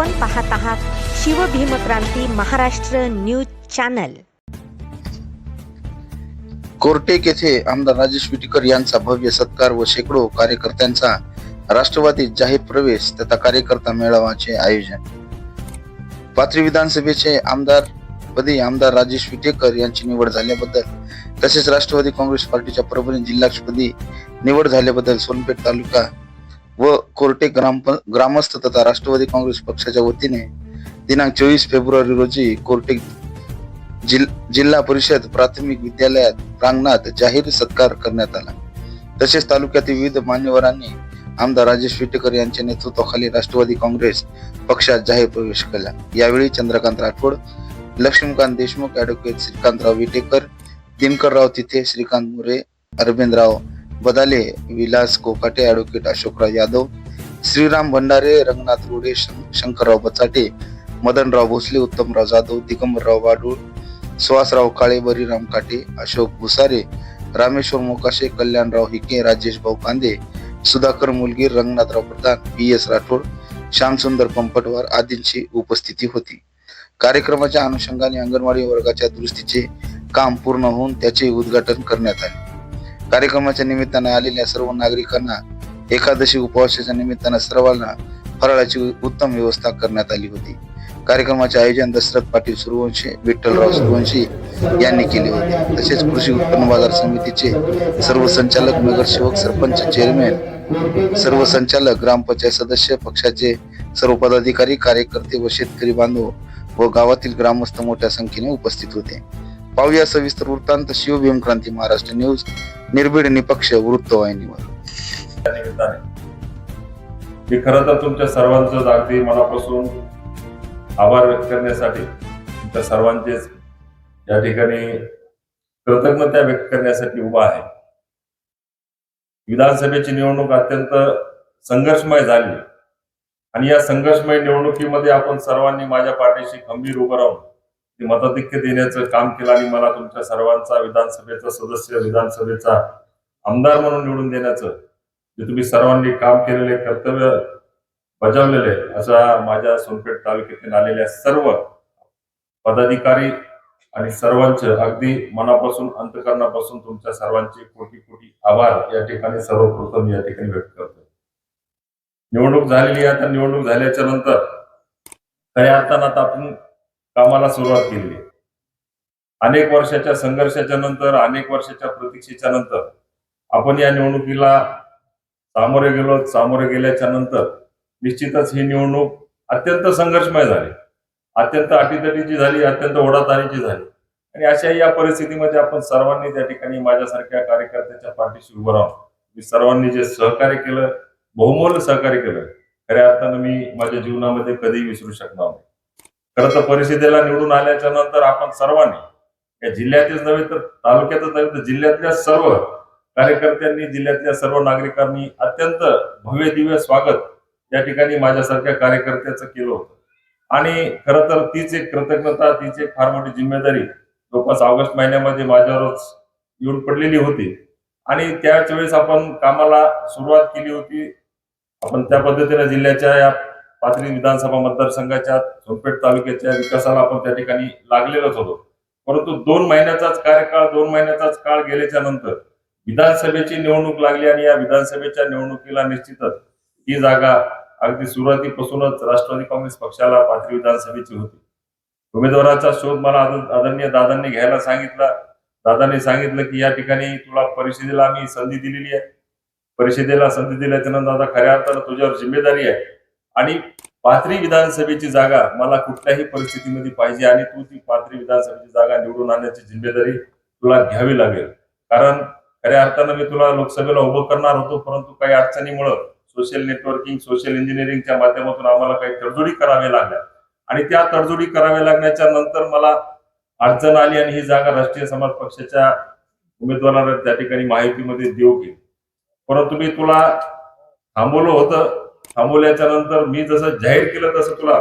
आपण पाहत आहात शिवभीमक्रांती महाराष्ट्र न्यूज चॅनल. कोर्टेक येथे आमदार राजेश विटीकर यांचा भव्य सत्कार व शेकडो कार्यकर्त्यांचा राष्ट्रवादी जाहीर प्रवेश तथा कार्यकर्ता मेळाव्याचे आयोजन. पाथरी विधानसभेचे आमदार पदी आमदार राजेश विटेकर यांची निवड झाल्याबद्दल तसेच राष्ट्रवादी काँग्रेस पार्टीच्या परभणी जिल्हापदी निवड झाल्याबद्दल सोनपेठ तालुका व कोर्टे ग्राम ग्रामस्थ तथा राष्ट्रवादी काँग्रेस पक्षाच्या वतीने दिनांक चोवीस फेब्रुवारी रोजी कोर्टे जिल जिल्हा परिषद प्राथमिक विद्यालयात प्रांगणात जाहीर सत्कार करण्यात आला. तसेच तालुक्यातील विविध मान्यवरांनी आमदार राजेश विटेकर यांच्या नेतृत्वाखाली राष्ट्रवादी काँग्रेस पक्षात जाहीर प्रवेश केला. यावेळी चंद्रकांत राठोड लक्ष्मीकांत देशमुख ऍडव्होकेट श्रीकांतराव विटेकर दिनकरराव तिथे श्रीकांत मुरे अरविंदराव बदाले विलास कोकाटे ॲडव्होकेट अशोकराव यादव श्रीराम भंडारे रंगनाथ रोडे शं- शंकरराव बचाटे मदनराव भोसले उत्तमराव जाधव दिगंबरराव बाडूळ सुहासराव काळे बरीराम काटे अशोक भुसारे रामेश्वर मोकाशे कल्याणराव हिके राजेश भाऊ कांदे सुधाकर मुलगीर रंगनाथराव प्रधान पी एस राठोड श्यामसुंदर पंपटवार आदींची उपस्थिती होती. कार्यक्रमाच्या अनुषंगाने अंगणवाडी वर्गाच्या दुरुस्तीचे काम पूर्ण होऊन त्याचे उद्घाटन करण्यात आले. कार्यक्रमाच्या निमित्ताने आलेल्या सर्व नागरिकांना एकादशी उपवासाच्या निमित्तानं सर्वांना फराळाची उत्तम व्यवस्था करण्यात आली होती. कार्यक्रमाचे आयोजन दशरथ पाटील सूर्यवंशी विठ्ठलराव सूर्यवंशी यांनी केले होते. तसेच कृषी उत्पन्न बाजार समितीचे सर्व संचालक नगरसेवक सरपंच चेअरमॅन सर्व संचालक ग्रामपंचायत सदस्य पक्षाचे सर्व पदाधिकारी कार्यकर्ते व शेतकरी बांधव व गावातील ग्रामस्थ मोठ्या संख्येने उपस्थित होते. पाहूया सविस्तर वृत्तांत शिवभीम क्रांती महाराष्ट्र न्यूज निर्भीड निपक्ष वृत्तवाहिनीवर त्या निमित्ताने मी खरं तर तुमच्या सर्वांचं अगदी मनापासून आभार व्यक्त करण्यासाठी तुमच्या सर्वांचेच या ठिकाणी कृतज्ञता व्यक्त करण्यासाठी उभा आहे. विधानसभेची निवडणूक अत्यंत संघर्षमय झाली. आणि या संघर्षमय निवडणुकीमध्ये आपण सर्वांनी माझ्या पाठीशी खंबीर उभं राहून ती मताधिक्य देण्याचं काम केलं आणि मला तुमच्या सर्वांचा विधानसभेचा सदस्य विधानसभेचा आमदार म्हणून निवडून देण्याचं जे तुम्ही सर्वांनी काम केलेले कर्तव्य बजावलेले असा माझ्या सोनपेठ तालुक्यातून आलेल्या सर्व पदाधिकारी आणि सर्वांचे अगदी मनापासून अंतकरणापासून तुमच्या सर्वांचे कोटी कोटी आभार या ठिकाणी सर्वप्रथम या ठिकाणी व्यक्त करतो निवडणूक झालेली आहे आता निवडणूक झाल्याच्यानंतर खऱ्या अर्थानं आता आपण कामाला सुरुवात केली. अनेक वर्षाच्या संघर्षाच्या नंतर अनेक वर्षाच्या प्रतीक्षेच्या नंतर आपण या निवडणुकीला सामोरे गेलो सामोरे गेल्याच्यानंतर निश्चितच ही निवडणूक अत्यंत संघर्षमय झाली. अत्यंत अटीतटीची झाली अत्यंत ओढातारीची झाली. आणि अशा या परिस्थितीमध्ये आपण सर्वांनी त्या ठिकाणी माझ्यासारख्या कार्यकर्त्याच्या पाठीशी उभं राहून मी सर्वांनी जे सहकार्य केलं बहुमोल सहकार्य केलं खऱ्या अर्थानं मी माझ्या जीवनामध्ये कधीही विसरू शकणार नाही. खरं तर परिषदेला निवडून आल्याच्यानंतर आपण सर्वांनी या जिल्ह्यातच नव्हे तर तालुक्यातच नव्हे तर जिल्ह्यातल्या सर्व कार्यकर्त्यांनी जिल्ह्यातल्या सर्व नागरिकांनी अत्यंत भव्य दिव्य स्वागत या ठिकाणी माझ्यासारख्या कार्यकर्त्याचं केलं होतं. आणि खरं तर तीच एक कृतज्ञता तीच एक फार मोठी जिम्मेदारी जवळपास ऑगस्ट महिन्यामध्ये माझ्यावरच येऊन पडलेली होती. आणि त्याच वेळेस आपण कामाला सुरुवात केली होती. आपण त्या पद्धतीने जिल्ह्याच्या या पाथरी विधानसभा मतदारसंघाच्या सोनपेठ तालुक्याच्या विकासाला आपण त्या ठिकाणी लागलेलोच होतो. परंतु दोन महिन्याचाच कार्यकाळ दोन महिन्याचाच काळ गेल्याच्यानंतर विधानसभेची निवडणूक लागली आणि या विधानसभेच्या निवडणुकीला निश्चितच ही जागा अगदी सुरुवातीपासूनच राष्ट्रवादी काँग्रेस पक्षाला पाथरी विधानसभेची होती. उमेदवाराचा शोध मला आदरणीय दादांनी घ्यायला सांगितला. दादांनी सांगितलं की या ठिकाणी तुला परिषदेला आम्ही संधी दिलेली आहे. परिषदेला संधी दिल्याच्या नंतर आता खऱ्या अर्थानं तुझ्यावर जिम्मेदारी आहे. आणि पाथरी विधानसभेची जागा मला कुठल्याही परिस्थितीमध्ये पाहिजे आणि तू ती पाथरी विधानसभेची जागा निवडून आणण्याची जिम्मेदारी तुला घ्यावी लागेल. कारण खऱ्या अर्थानं मी तुला लोकसभेला उभं करणार होतो परंतु काही अडचणीमुळं सोशल नेटवर्किंग सोशल इंजिनिअरिंगच्या माध्यमातून आम्हाला काही तडजोडी कराव्या लागल्या. आणि त्या तडजोडी कराव्या लागण्याच्या नंतर मला अडचण आली आणि ही जागा राष्ट्रीय समाज पक्षाच्या उमेदवाराला त्या ठिकाणी माहितीमध्ये देऊ गेली. परंतु मी तुला थांबवलं होतं थांबवल्याच्या नंतर मी जसं जाहीर केलं तसं तुला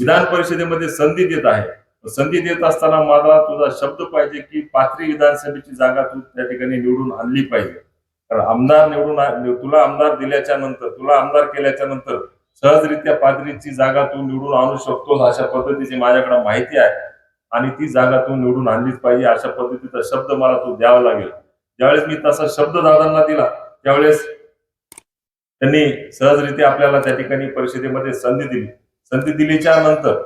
विधान परिषदेमध्ये संधी देत आहे. संधी देत असताना मला तुझा शब्द पाहिजे की पाथरी विधानसभेची जागा तू त्या ठिकाणी निवडून आणली पाहिजे. कारण आमदार निवडून तुला आमदार दिल्याच्या नंतर तुला आमदार केल्याच्यानंतर सहजरित्या पाथरीची जागा तू निवडून आणू शकतोस अशा पद्धतीची माझ्याकडे माहिती आहे. आणि ती जागा तू निवडून आणलीच पाहिजे अशा पद्धतीचा शब्द मला तू द्यावा लागेल. ज्यावेळेस मी तसा शब्द दादांना दिला त्यावेळेस त्यांनी सहजरित्या आपल्याला त्या ठिकाणी परिषदेमध्ये संधी दिली. संधी दिलीच्या नंतर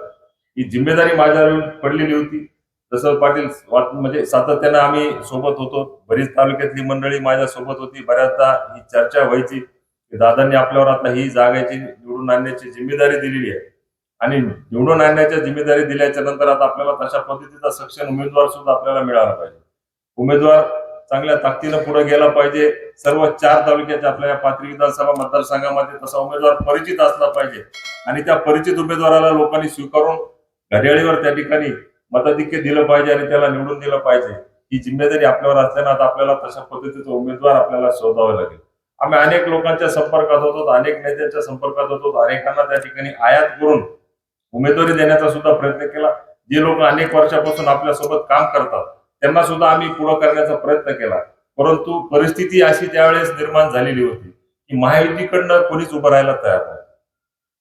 ही जिम्मेदारी माझ्यावर पडलेली होती. जसं पाटील म्हणजे सातत्यानं आम्ही सोबत होतो. बरीच तालुक्यातली मंडळी माझ्या सोबत होती. बऱ्याचदा ही चर्चा व्हायची. दादांनी आपल्यावर आता ही जागाची निवडून आणण्याची जिम्मेदारी दिलेली आहे. आणि निवडून आणण्याच्या जिम्मेदारी दिल्याच्या नंतर आता आपल्याला तशा पद्धतीचा सक्षम उमेदवार सुद्धा आपल्याला मिळाला पाहिजे. उमेदवार चांगल्या ताकदीनं पुढे गेला पाहिजे. सर्व चार तालुक्याच्या आपल्या या पाथरी विधानसभा मतदारसंघामध्ये तसा उमेदवार परिचित असला पाहिजे. आणि त्या परिचित उमेदवाराला लोकांनी स्वीकारून घड्याळीवर त्या ठिकाणी मताधिक्य दिलं पाहिजे आणि त्याला निवडून दिलं पाहिजे. ही जिम्मेदारी आपल्यावर असल्यानं आता आपल्याला तशा पद्धतीचा उमेदवार आपल्याला शोधावा लागेल. आम्ही अनेक लोकांच्या संपर्कात होतो अनेक नेत्यांच्या संपर्कात होतो अनेकांना त्या ठिकाणी आयात करून उमेदवारी देण्याचा सुद्धा प्रयत्न केला. जे लोक अनेक वर्षापासून आपल्यासोबत काम करतात त्यांना सुद्धा आम्ही पुढं करण्याचा प्रयत्न केला. परंतु परिस्थिती अशी त्यावेळेस निर्माण झालेली होती की महायुतीकडनं कोणीच उभं राहायला तयार नाही.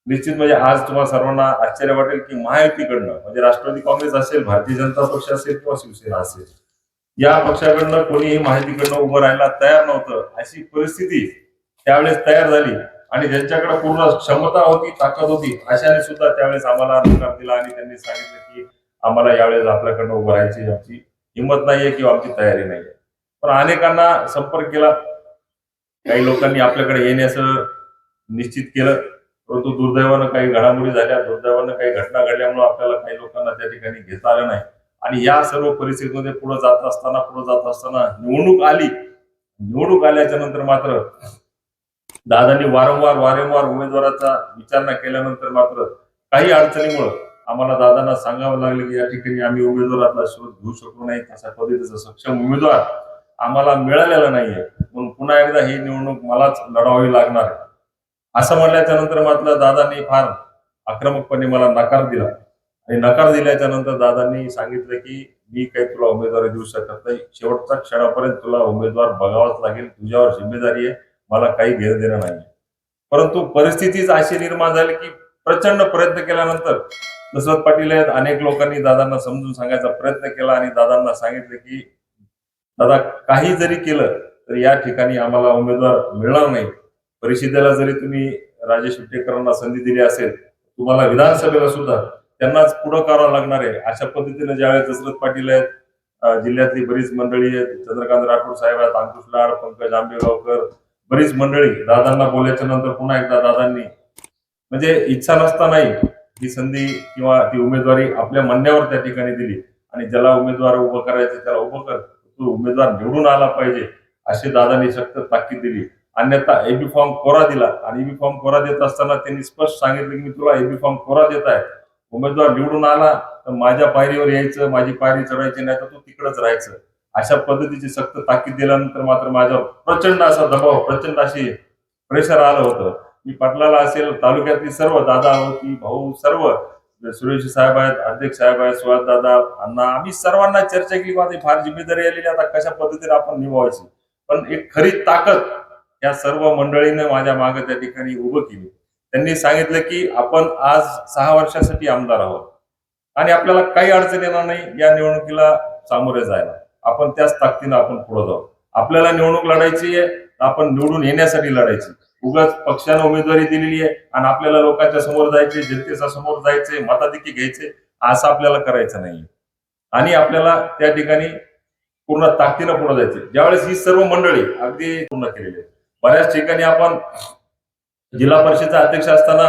निश्चित म्हणजे आज तुम्हाला सर्वांना आश्चर्य वाटेल की महायुतीकडनं म्हणजे राष्ट्रवादी काँग्रेस असेल भारतीय जनता पक्ष असेल किंवा शिवसेना असेल या पक्षाकडनं कोणीही माहितीकडनं उभं राहायला तयार नव्हतं. अशी परिस्थिती त्यावेळेस तयार झाली आणि ज्यांच्याकडे पूर्ण क्षमता होती ताकद होती अशाने सुद्धा त्यावेळेस आम्हाला नकार दिला आणि त्यांनी सांगितलं की आम्हाला यावेळेस आपल्याकडनं उभं राहायची आमची हिंमत नाहीये किंवा आमची तयारी नाहीये. पण अनेकांना संपर्क केला. काही लोकांनी आपल्याकडे येण्याचं निश्चित केलं. परंतु दुर्दैवानं काही घडामोडी झाल्या. दुर्दैवानं काही घटना घडल्यामुळे आपल्याला काही लोकांना त्या ठिकाणी घेता आलं नाही. आणि या सर्व परिस्थितीमध्ये पुढे जात असताना पुढे जात असताना निवडणूक आली. निवडणूक आल्याच्यानंतर मात्र दादांनी वारंवार वारंवार उमेदवाराचा विचारणा केल्यानंतर मात्र काही अडचणीमुळे आम्हाला दादांना सांगावं लागलं की या ठिकाणी आम्ही उमेदवाराचा शोध घेऊ शकलो नाही तशा पद्धतीचा सक्षम उमेदवार आम्हाला मिळालेला नाहीये. म्हणून पुन्हा एकदा ही निवडणूक मलाच लढावी लागणार आहे. असं म्हणल्याच्या नंतर मात्र दादांनी फार आक्रमकपणे मला नकार दिला. आणि नकार दिल्याच्या नंतर दादांनी सांगितलं की मी काही तुला उमेदवारी देऊ शकत नाही. शेवटच्या क्षणापर्यंत तुला उमेदवार बघावाच लागेल. तुझ्यावर जिम्मेदारी आहे. मला काही घेर देणं नाही परंतु परिस्थितीच अशी निर्माण झाली की प्रचंड प्रयत्न केल्यानंतर दशरथ पाटील आहेत. अनेक लोकांनी दादांना समजून सांगायचा प्रयत्न केला आणि दादांना सांगितलं की दादा काही जरी केलं तर या ठिकाणी आम्हाला उमेदवार मिळणार नाही. परिषदेला जरी तुम्ही राजेश विटेकरांना संधी दिली असेल तुम्हाला विधानसभेला सुद्धा त्यांनाच पुढं करावं लागणार आहे. अशा पद्धतीने ज्यावेळेस दशरथ पाटील आहेत जिल्ह्यातली बरीच मंडळी आहेत. चंद्रकांत राठोड साहेब आहेत अंकुश लाड पंकज आंबेगावकर बरीच मंडळी दादांना बोलायच्या नंतर पुन्हा एकदा दादांनी म्हणजे इच्छा नसतानाही ही संधी किंवा ती उमेदवारी आपल्या म्हणण्यावर त्या ठिकाणी दिली. आणि ज्याला उमेदवार उभं करायचं त्याला उभं कर. तो उमेदवार निवडून आला पाहिजे अशी दादांनी सक्त ताकीद दिली. अन्यथा एबी फॉर्म कोरा दिला. आणि एबी फॉर्म कोरा देत असताना त्यांनी स्पष्ट सांगितलं की मी तुला एबी फॉर्म कोरा देत आहे. उमेदवार निवडून आला तर माझ्या पायरीवर यायचं माझी पायरी चढायची नाही तर तू तिकडच राहायचं. अशा पद्धतीची सक्त ताकीद दिल्यानंतर मात्र माझ्यावर प्रचंड असा दबाव प्रचंड अशी प्रेशर आलं होतं. मी पाटलाला असेल तालुक्यातली सर्व दादा होती भाऊ सर्व सुरेश साहेब आहेत अध्यक्ष साहेब आहेत सुहास दादा अण्णा आम्ही सर्वांना चर्चा केली माझी फार जिम्मेदारी आलेली आता कशा पद्धतीने आपण निभावायची? पण एक खरी ताकद या सर्व मंडळीने माझ्या मागे त्या ठिकाणी उभं केली. त्यांनी सांगितलं की आपण आज सहा वर्षासाठी आमदार आहोत. आणि आपल्याला काही अडचण येणार नाही या निवडणुकीला सामोरे जायला. आपण त्याच ताकदीनं आपण पुढे जाऊ. आपल्याला निवडणूक लढायची आहे आपण निवडून येण्यासाठी लढायची. उगाच पक्षानं उमेदवारी दिलेली आहे आणि आपल्याला लोकांच्या समोर जायचे जनतेच्या समोर जायचे मताधिकी घ्यायचे असं आपल्याला करायचं नाही. आणि आपल्याला त्या ठिकाणी पूर्ण ताकदीनं पुढे जायचे ज्यावेळेस ही सर्व मंडळी अगदी पूर्ण केलेली आहे बऱ्याच ठिकाणी आपण जिल्हा परिषदेचा अध्यक्ष असताना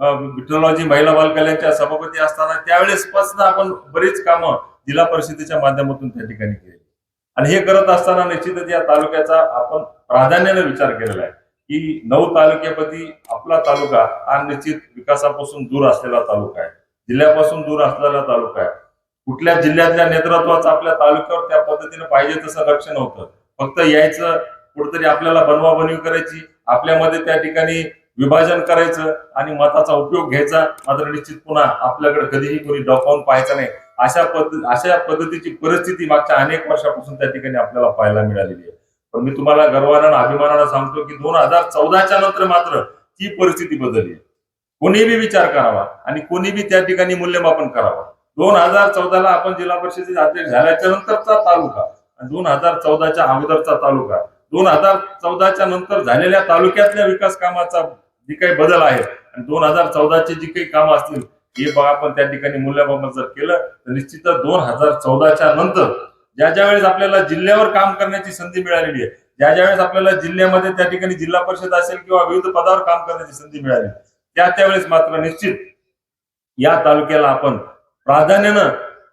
अं, विठ्ठलरावजी महिला बालकल्याणच्या सभापती असताना त्यावेळेस पासून आपण बरीच कामं जिल्हा परिषदेच्या माध्यमातून त्या ठिकाणी केली. आणि हे करत असताना निश्चितच या तालुक्याचा आपण प्राधान्याने विचार केलेला आहे. की नऊ तालुक्यापैकी आपला तालुका हा निश्चित विकासापासून दूर असलेला तालुका आहे. जिल्ह्यापासून दूर असलेला तालुका आहे. कुठल्या जिल्ह्यातल्या नेतृत्वाचं आपल्या तालुक्यावर त्या पद्धतीने पाहिजे तसं लक्ष नव्हतं. फक्त यायचं कुठेतरी आपल्याला बनवाबनवी करायची आपल्यामध्ये त्या ठिकाणी विभाजन करायचं आणि मताचा उपयोग घ्यायचा. मात्र निश्चित पुन्हा आपल्याकडे कधीही कोणी डॉकावून पाहायचं नाही. अशा पद्धती अशा पद्धतीची परिस्थिती मागच्या अनेक वर्षापासून त्या ठिकाणी आपल्याला पाहायला मिळालेली आहे. पण मी तुम्हाला गर्वानं आणि अभिमानानं सांगतो की दोन हजार चौदाच्या नंतर मात्र ती परिस्थिती बदलली. आहे कोणी बी विचार करावा आणि कोणी बी त्या ठिकाणी मूल्यमापन करावा. दोन हजार चौदाला आपण जिल्हा परिषदेचे अध्यक्ष झाल्याच्या नंतरचा तालुका आणि दोन हजार चौदाच्या अगोदरचा तालुका. दोन हजार चौदाच्या नंतर झालेल्या तालुक्यातल्या विकास कामाचा जे काही बदल आहे आणि दोन हजार चौदाचे जी काही कामं असतील हे बघा आपण त्या ठिकाणी मूल्यमापन जर केलं तर निश्चितच दोन हजार चौदाच्या नंतर ज्या ज्या वेळेस आपल्याला जिल्ह्यावर काम करण्याची संधी मिळालेली आहे ज्या ज्या वेळेस आपल्याला जिल्ह्यामध्ये त्या ठिकाणी जिल्हा परिषद असेल किंवा विविध पदावर काम करण्याची संधी मिळाली त्या त्यावेळेस मात्र निश्चित या तालुक्याला आपण प्राधान्यानं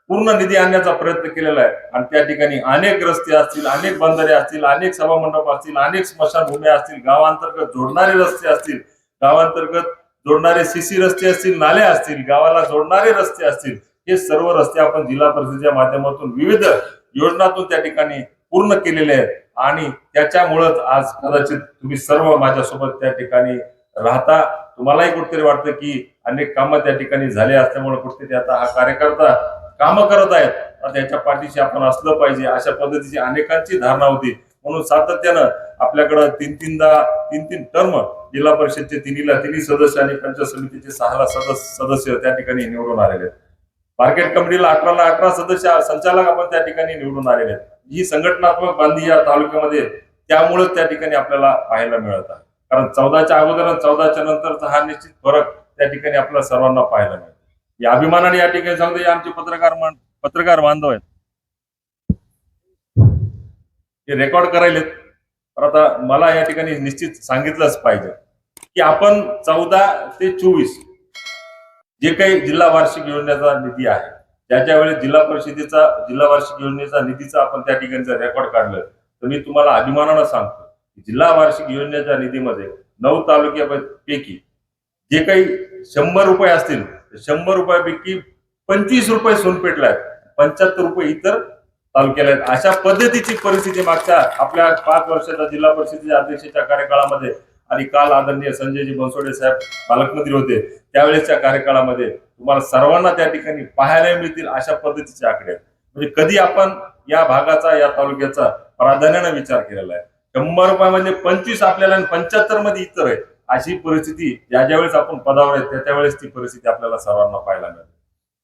पूर्ण निधी आणण्याचा प्रयत्न केलेला आहे. आणि त्या ठिकाणी अनेक रस्ते असतील अनेक बंधारे असतील अनेक सभामंडप असतील अनेक स्मशानभूमी असतील गावांतर्गत जोडणारे रस्ते असतील गावांतर्गत जोडणारे सीसी रस्ते असतील नाले असतील गावाला जोडणारे रस्ते असतील हे सर्व रस्ते आपण जिल्हा परिषदेच्या माध्यमातून विविध योजनातून त्या ठिकाणी पूर्ण केलेले आहेत. आणि त्याच्यामुळंच आज कदाचित तुम्ही सर्व माझ्यासोबत त्या ठिकाणी राहता. तुम्हालाही कुठेतरी वाटतं की अनेक कामं त्या ठिकाणी झाले असल्यामुळे कुठेतरी आता हा कार्यकर्ता कामं करत आहेत. त्याच्या पाठीशी आपण असलं पाहिजे अशा पद्धतीची अनेकांची धारणा होती. म्हणून सातत्यानं आपल्याकडं तीन तीनदा तीन तीन टर्म जिल्हा परिषदचे तिन्हीला तिन्ही सदस्य आणि पंचायत समितीचे सहाला सदस्य सदस्य त्या ठिकाणी निवडून आलेले आहेत. मार्केट कमिटीला अठराला अठरा सदस्य संचालक आपण त्या ठिकाणी निवडून आलेले आहेत. ही संघटनात्मक बांधी या तालुक्यामध्ये त्यामुळेच त्या ठिकाणी आपल्याला पाहायला मिळत आहे. कारण चौदाच्या अगोदर आणि चौदाच्या नंतरचा हा निश्चित फरक त्या ठिकाणी आपल्याला सर्वांना पाहायला मिळतो. या अभिमानाने या ठिकाणी सांगतो हे आमचे पत्रकार पत्रकार बांधव आहेत. हे रेकॉर्ड करायलेत. तर आता मला या ठिकाणी निश्चित सांगितलंच पाहिजे की आपण चौदा ते चोवीस जे काही जिल्हा वार्षिक योजनेचा निधी आहे ज्याच्या वेळेस जिल्हा परिषदेचा जिल्हा वार्षिक योजनेचा निधीचा आपण त्या ठिकाणी रेकॉर्ड काढलं तर मी तुम्हाला अभिमानानं सांगतो जिल्हा वार्षिक योजनेच्या निधीमध्ये नऊ तालुक्यापैकी जे काही शंभर रुपये असतील शंभर रुपयापैकी पंचवीस रुपये सोनपेटला आहेत पंच्याहत्तर रुपये इतर तालुक्याला आहेत. अशा पद्धतीची परिस्थिती मागच्या आपल्या पाच वर्षाच्या जिल्हा परिषदेच्या अध्यक्षाच्या कार्यकाळामध्ये आणि काल आदरणीय संजयजी बनसोडे साहेब पालकमंत्री होते. त्यावेळेसच्या कार्यकाळामध्ये तुम्हाला सर्वांना त्या ठिकाणी पाहायला मिळतील अशा पद्धतीचे आकडे आहेत. म्हणजे कधी आपण या भागाचा या तालुक्याचा प्राधान्याने विचार केलेला आहे? शंभर रुपयामध्ये म्हणजे पंचवीस आपल्याला आणि पंच्याहत्तरमध्ये इतर आहे. अशी परिस्थिती ज्या ज्या वेळेस आपण पदावर आहे त्या त्यावेळेस ती परिस्थिती आपल्याला सर्वांना पाहायला मिळते.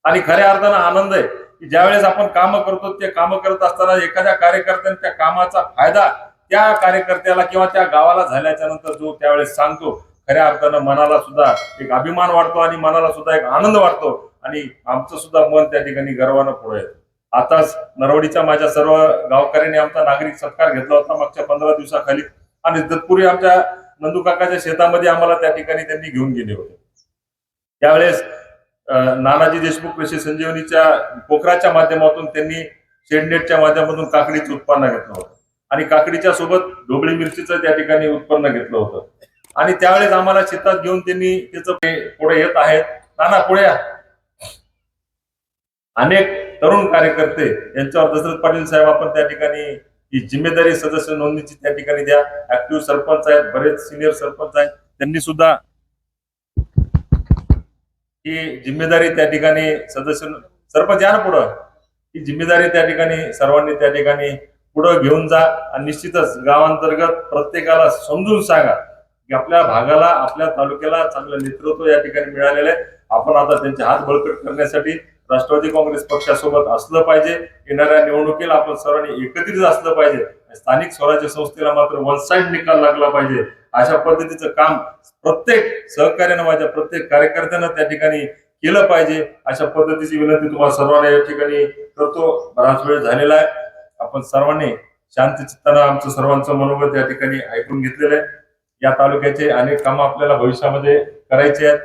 आणि खऱ्या अर्थानं आनंद आहे की ज्यावेळेस आपण कामं करतो ते कामं करत असताना एखाद्या कार्यकर्त्याने त्या कामाचा फायदा त्या कार्यकर्त्याला किंवा त्या गावाला झाल्याच्यानंतर जो त्यावेळेस सांगतो खऱ्या अर्थानं मनाला सुद्धा एक अभिमान वाटतो आणि मनाला सुद्धा एक आनंद वाटतो आणि आमचं सुद्धा मन त्या ठिकाणी गर्वानं पुढे येतं. आताच नरवडीच्या माझ्या सर्व गावकऱ्यांनी आमचा नागरिक सत्कार घेतला होता मागच्या पंधरा दिवसाखाली आणि तत्पूर्वी आमच्या नंदू काकाच्या शेतामध्ये आम्हाला त्या ठिकाणी त्यांनी घेऊन गेले होते. त्यावेळेस नानाजी देशमुख कृषी संजीवनीच्या पोखराच्या माध्यमातून त्यांनी शेडनेटच्या माध्यमातून काकडीचं उत्पन्न घेतलं होतं. आणि काकडीच्या सोबत ढोबळी मिरचीचं त्या ठिकाणी उत्पन्न घेतलं होतं. आणि त्यावेळेस आम्हाला शेतात घेऊन त्यांनी त्याचं पुढे येत आहेत. नाना पुढे अनेक तरुण कार्यकर्ते यांच्यावर दशरथ पाटील साहेब आपण त्या ठिकाणी ही जिम्मेदारी सदस्य नोंदणीची त्या ठिकाणी द्या. ऍक्टिव्ह सरपंच आहेत बरेच सिनियर सरपंच आहेत. त्यांनी सुद्धा ही जिम्मेदारी त्या ठिकाणी सदस्य सरपंच या ना पुढं. ही जिम्मेदारी त्या ठिकाणी सर्वांनी त्या ठिकाणी पुढं घेऊन जा आणि निश्चितच गावांतर्गत प्रत्येकाला समजून सांगा की आपल्या भागाला आपल्या तालुक्याला चांगलं नेतृत्व या ठिकाणी मिळालेलं आहे. आपण आता त्यांचे हात बळकट करण्यासाठी राष्ट्रवादी काँग्रेस पक्षासोबत असलं पाहिजे. येणाऱ्या निवडणुकीला आपण सर्वांनी एकत्रित असलं पाहिजे. स्थानिक स्वराज्य संस्थेला मात्र वन साईड निकाल लागला पाहिजे. अशा पद्धतीचं काम प्रत्येक सहकार्यानं माझ्या प्रत्येक कार्यकर्त्यांना त्या ठिकाणी केलं पाहिजे. अशा पद्धतीची विनंती तुम्हाला सर्वांना या ठिकाणी करतो. बराच वेळ झालेला आहे. आपण सर्वांनी शांत चित्तानं आमचं सर्वांचं मनोबल या ठिकाणी ऐकून घेतलेलं आहे. या तालुक्याचे अनेक कामं आपल्याला भविष्यामध्ये करायचे आहेत.